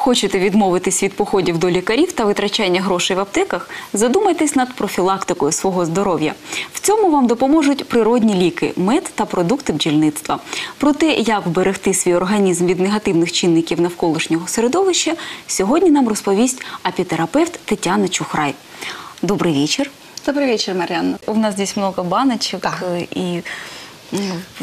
Хочете відмовитись від походів до лікарів та витрачання грошей в аптеках? Задумайтесь над профілактикою свого здоров'я. В цьому вам допоможуть природні ліки, мед та продукти бджільництва. Про те, як вберегти свій організм від негативних чинників навколишнього середовища, сьогодні нам розповість апітерапевт Тетяна Чухрай. Добрий вечір. Добрый вечер, Марьяна. У нас здесь много баночек Да. и ну,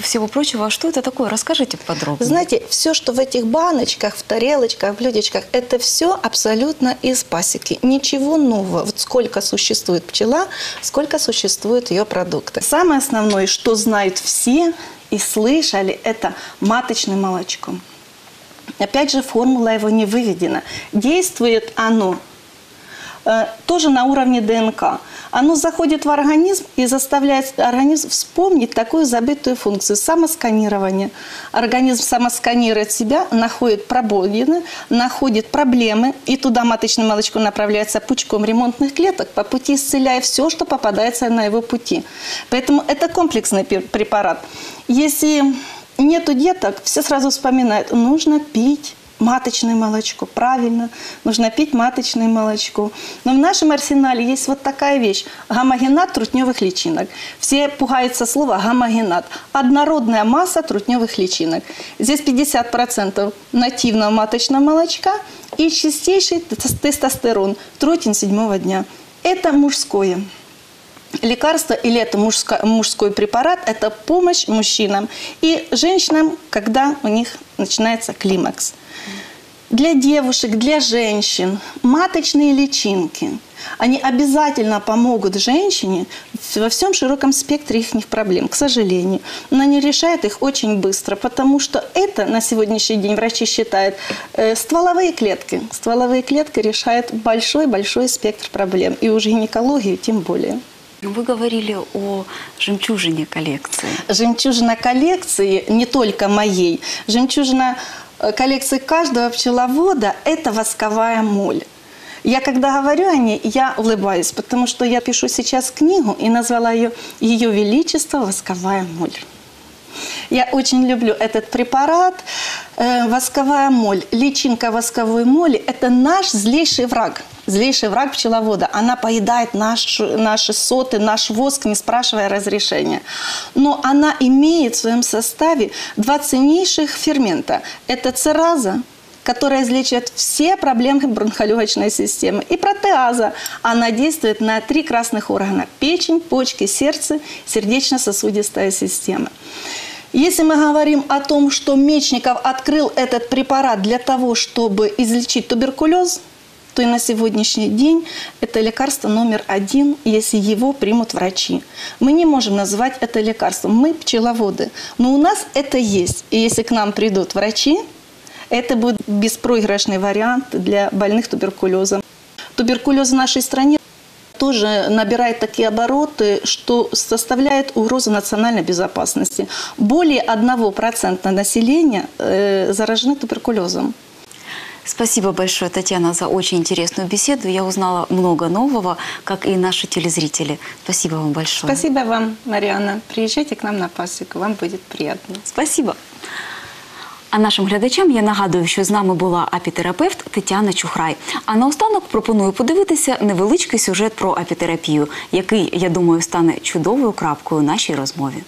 всего прочего. А что это такое? Расскажите подробнее. Знаете, все, что в этих баночках, в тарелочках, в блюдечках, это все абсолютно из пасеки. Ничего нового. Вот сколько существует пчела, сколько существуют ее продукты. Самое основное, что знают все и слышали, это маточное молочко. Опять же, формула его не выведена. Действует оно тоже на уровне ДНК. Оно заходит в организм и заставляет организм вспомнить такую забытую функцию – самосканирование. Организм самосканирует себя, находит пробоины, находит проблемы, и туда маточное молочко направляется пучком ремонтных клеток, по пути исцеляя все, что попадается на его пути. Поэтому это комплексный препарат. Если нету деток, все сразу вспоминают, нужно пить маточное молочко. Правильно, нужно пить маточное молочко. Но в нашем арсенале есть вот такая вещь. Гомогенат трутневых личинок. Все пугаются слова гомогенат. Однородная масса трутневых личинок. Здесь 50% нативного маточного молочка и чистейший тес- тестостерон, тротин седьмого дня. Это мужское Лекарство или это мужско- мужской препарат, это помощь мужчинам и женщинам, когда у них начинается климакс. Для девушек, для женщин маточные личинки, они обязательно помогут женщине во всем широком спектре их проблем, к сожалению. Но они решают их очень быстро, потому что это на сегодняшний день врачи считают э, стволовые клетки. Стволовые клетки решают большой-большой спектр проблем, и уж гинекологию тем более. Вы говорили о жемчужине коллекции. жемчужина коллекции, не только моей, жемчужина э, коллекции каждого пчеловода – это восковая моль. Я когда говорю о ней, я улыбаюсь, потому что я пишу сейчас книгу и назвала ее «Ее Величество восковая моль». Я очень люблю этот препарат. Э, восковая моль, личинка восковой моли – это наш злейший враг. Злейший враг пчеловода. Она поедает наш, наши соты, наш воск, не спрашивая разрешения. Но она имеет в своем составе два ценнейших фермента. Это цераза, которая излечивает все проблемы бронхолегочной системы. И протеаза. Она действует на три красных органа. Печень, почки, сердце, сердечно-сосудистая система. Если мы говорим о том, что Мечников открыл этот препарат для того, чтобы излечить туберкулез, то и на сегодняшний день это лекарство номер один, если его примут врачи. Мы не можем назвать это лекарством. Мы пчеловоды. Но у нас это есть. И если к нам придут врачи, это будет беспроигрышный вариант для больных туберкулезом. Туберкулез в нашей стране тоже набирает такие обороты, что составляет угрозу национальной безопасности. Более 1% населения э, заражены туберкулезом. Спасибо большое, Татьяна, за очень интересную беседу. Я узнала много нового, как и наши телезрители. Спасибо вам большое. Спасибо вам, Мариана. Приезжайте к нам на пасеку, вам будет приятно. Спасибо. А нашим глядачам я нагадую, що з нами була апітерапевт Тетяна Чухрай. А наостанок пропоную подивитися невеличкий сюжет про апітерапію, який, я думаю, стане чудовою крапкою нашій розмові.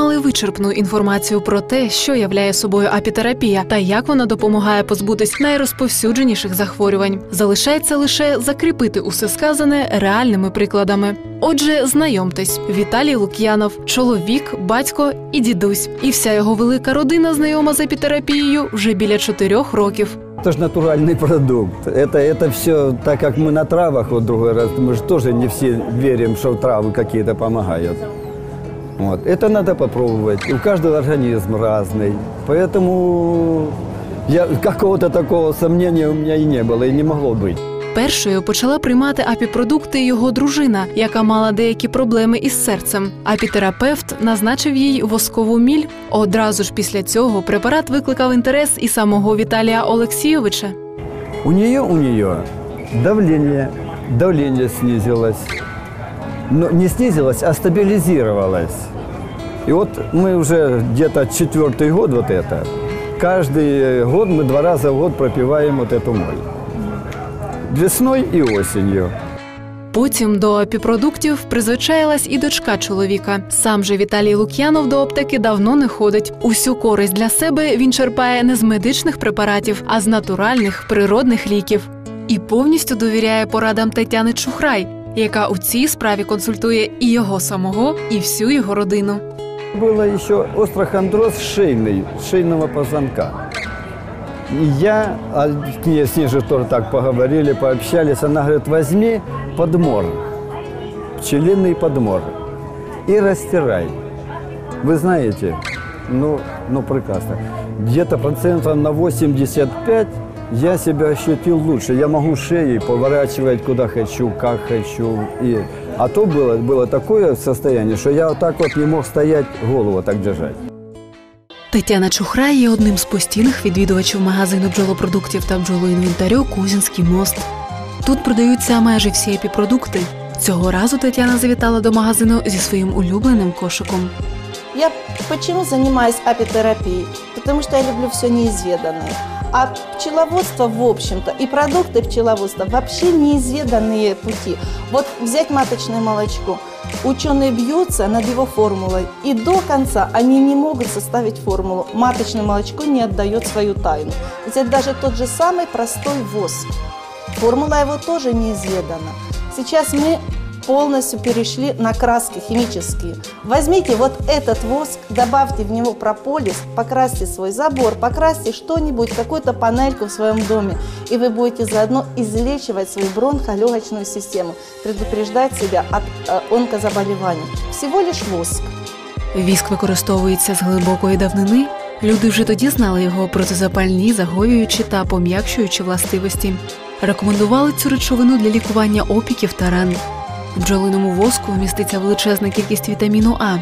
отримали вичерпну інформацію про те, що являє собою апітерапія та як вона допомагає позбутись найрозповсюдженіших захворювань. Залишається лише закріпити усе сказане реальними прикладами. Отже, знайомтесь, Віталій Лук'янов, чоловік, батько і дідусь. І вся його велика родина знайома з апітерапією вже біля чотирьох років. Это же натуральный продукт. Это, это все, так как мы на травах, вот другой раз, мы же тоже не все верим, что травы какие-то помогают. Вот. Это надо попробовать. У каждого организм разный. Поэтому я, какого-то такого сомнения у меня и не было, и не могло быть. Першою почала приймати апіпродукти його дружина, яка мала деякі проблеми із серцем. Апітерапевт назначив їй воскову міль. Одразу ж після цього препарат викликав інтерес і самого Віталія Олексійовича. У нее, у нее давление, давление снизилось. Но не снизилось, а стабилизировалось. И вот мы уже где-то четвертый год вот это. Каждый год мы два раза в год пропиваем вот эту моль. Весной и осенью. Потім до апіпродуктів призвичаїлась і дочка чоловіка. Сам же Віталій Лук'янов до аптеки давно не ходить. Усю користь для себе він черпає не з медичних препаратів, а з натуральних природних ліків. І повністю довіряє порадам Тетяни Чухрай, яка у цій справі консультує і його самого, і всю його родину. Было еще острохондроз шейный, шейного позвонка. И я, а с ней, с ней же тоже так поговорили, пообщались, она говорит, возьми подмор, пчелиный подмор и растирай. Вы знаете, ну, ну прекрасно. Где-то процентов на 85 я себя ощутил лучше. Я могу шеей поворачивать куда хочу, как хочу. И... А то было, было такое состояние, что я вот так вот не мог стоять, голову так держать. Тетяна Чухрай є одним з постійних відвідувачів магазину бджолопродуктів та бджолоінвентарю Кузінський мост. Тут продаються майже всі епіпродукти. Цього разу Тетяна завітала до магазину зі своїм улюбленим кошиком. Я почему занимаюсь апитерапией? Потому что я люблю все неизведанное. А пчеловодство, в общем-то, и продукты пчеловодства вообще неизведанные пути. Вот взять маточное молочко. Ученые бьются над его формулой, и до конца они не могут составить формулу. Маточное молочко не отдает свою тайну. Взять даже тот же самый простой воск. Формула его тоже неизведана. Сейчас мы полностью перешли на краски химические. Возьмите вот этот воск, добавьте в него прополис, покрасьте свой забор, покрасьте что-нибудь, какую-то панельку в своем доме, и вы будете заодно излечивать свою бронхолегочную систему, предупреждать себя от э, онкозаболеваний. Всего лишь воск. Віск використовується з глибокої давнини. Люди вже тоді знали його протизапальні, загоюючі та пом'якшуючі властивості. Рекомендували цю речовину для лікування опіків та ран. В бджолиному воску міститься величезна кількість вітаміну А.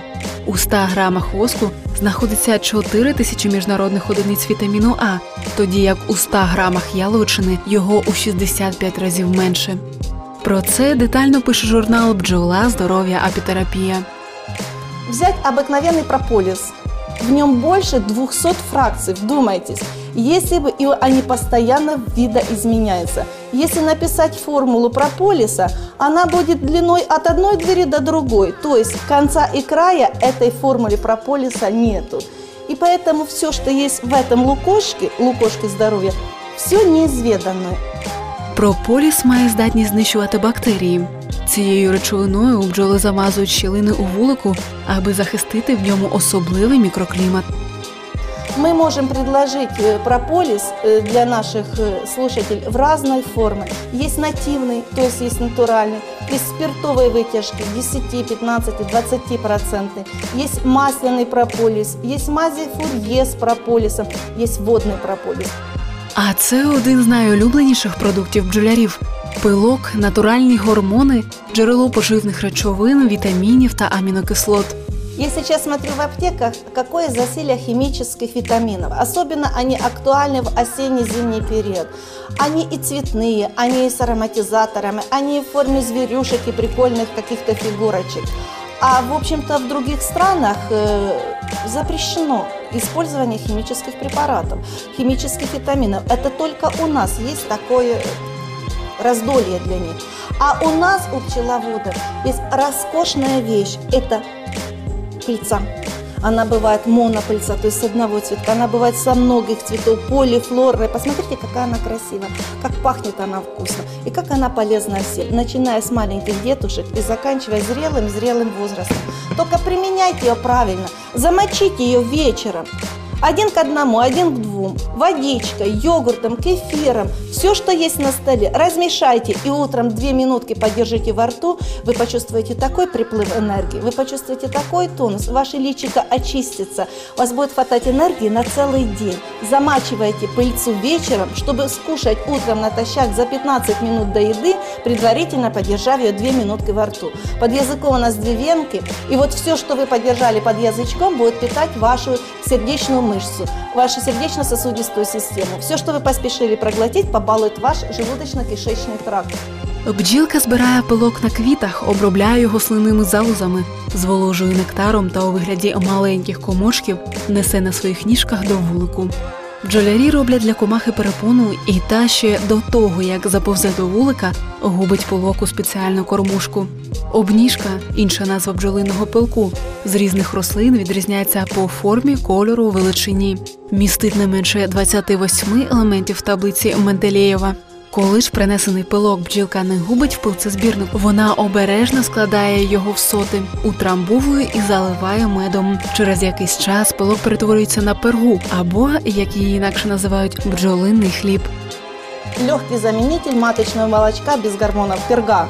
У 100 грамах воску знаходиться 4 тисячі міжнародних одиниць вітаміну А, тоді як у 100 грамах яловичини його у 65 разів менше. Про це детально пише журнал Бджола, здоров'я, апітерапія. Взять обыкновенный прополис. В нем больше 200 фракций, вдумайтесь. Если бы и они постоянно видоизменяются. Если написать формулу прополиса, она будет длиной от одной двери до другой. То есть конца и края этой формулы прополиса нету. И поэтому все, что есть в этом лукошке, лукошке здоровья, все неизведанное. Прополіс має здатність знищувати бактерії. Цією речовиною бджоли замазують щілини у вулику, аби захистити в ньому особливий мікроклімат. Мы можем предложить э, прополис э, для наших э, слушателей в разной форме. Есть нативный, то есть есть натуральный, есть спиртовые вытяжки 10, 15, 20 процентный, есть масляный прополис, есть мази фурье с прополисом, есть водный прополис. А це один з найулюбленіших продуктів бджолярів: пилок, натуральні гормони, джерело поживних речовин, вітамінів та амінокислот. Я сейчас смотрю в аптеках, какое засилие химических витаминов. Особенно они актуальны в осенне-зимний период. Они и цветные, они и с ароматизаторами, они и в форме зверюшек и прикольных каких-то фигурочек. А в общем-то в других странах э, запрещено использование химических препаратов, химических витаминов. Это только у нас есть такое раздолье для них. А у нас, у пчеловодов, есть роскошная вещь. Это пыльца. Она бывает монопыльца, то есть с одного цветка. Она бывает со многих цветов, полифлорная. Посмотрите, какая она красивая, как пахнет она вкусно и как она полезна всем, начиная с маленьких детушек и заканчивая зрелым, зрелым возрастом. Только применяйте ее правильно, замочите ее вечером. Один к одному, один к двум. Водичкой, йогуртом, кефиром. Все, что есть на столе, размешайте и утром две минутки подержите во рту. Вы почувствуете такой приплыв энергии, вы почувствуете такой тонус, ваше личико очистится. У вас будет хватать энергии на целый день. Замачивайте пыльцу вечером, чтобы скушать утром натощак за 15 минут до еды, предварительно подержав ее две минутки во рту. Под языком у нас две венки, и вот все, что вы подержали под язычком, будет питать вашу сердечную мышцу, вашу сердечно-сосудистую систему. Все, что вы поспешили проглотить, побалует ваш желудочно-кишечный тракт. Бджілка збирає пилок на квітах, обробляє його слинними залозами, зволожує нектаром та у вигляді маленьких комочків несе на своїх ніжках до вулику. Бджолярі роблять для комахи перепону, і та ще до того, як заповзе до вулика, губить пилок у спеціальну кормушку. Обніжка, інша назва бджолиного пилку, з різних рослин відрізняється по формі, кольору, величині. Містить не менше 28 елементів таблиці Менделєєва. Коли ж принесений пилок бджілка не губить в пилцезбірник, вона обережно складає його в соти, утрамбовує і заливає медом. Через якийсь час пилок перетворюється на пергу, або, як її інакше називають, бджолинний хліб. Легкий заменитель маточного молочка без гормонов перга.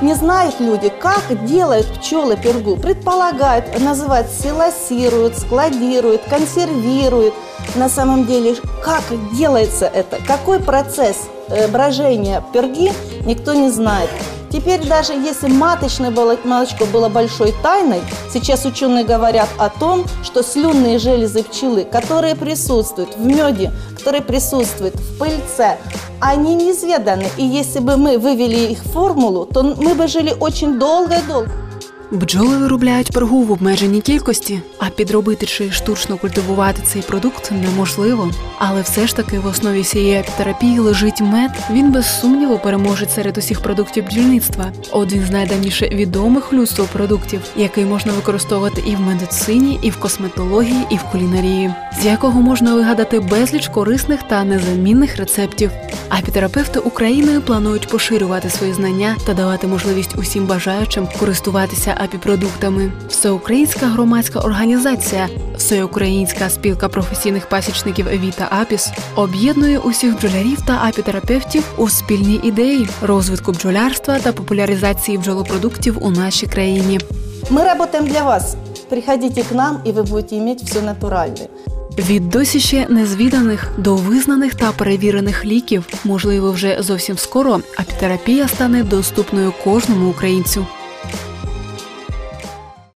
Не знают люди, как делают пчелы пергу. Предполагают, называют силосируют, складируют, консервируют. На самом деле, как делается это, какой процесс Э, брожения перги, никто не знает. Теперь даже если маточное молочко было большой тайной, сейчас ученые говорят о том, что слюнные железы пчелы, которые присутствуют в меде, которые присутствуют в пыльце, они неизведаны. И если бы мы вывели их формулу, то мы бы жили очень долго и долго. Бджоли виробляють пергу в обмеженій кількості, а підробити чи штучно культивувати цей продукт неможливо. Але все ж таки в основі цієї апітерапії лежить мед. Він без сумніву переможе серед усіх продуктів бджільництва. Один з найдавніше відомих людству продуктів, який можна використовувати і в медицині, і в косметології, і в кулінарії, з якого можна вигадати безліч корисних та незамінних рецептів. Апітерапевти Україною планують поширювати свої знання та давати можливість усім бажаючим користуватися апіпродуктами. Всеукраїнська громадська організація, Всеукраїнська спілка професійних пасічників Віта Апіс об'єднує усіх бджолярів та апітерапевтів у спільній ідеї розвитку бджолярства та популяризації бджолопродуктів у нашій країні. Мы работаем для вас. Приходите к нам, и вы будете иметь все натуральное. Від досі ще незвіданих до визнаних та перевірених ліків, можливо, вже зовсім скоро апітерапія стане доступною кожному українцю.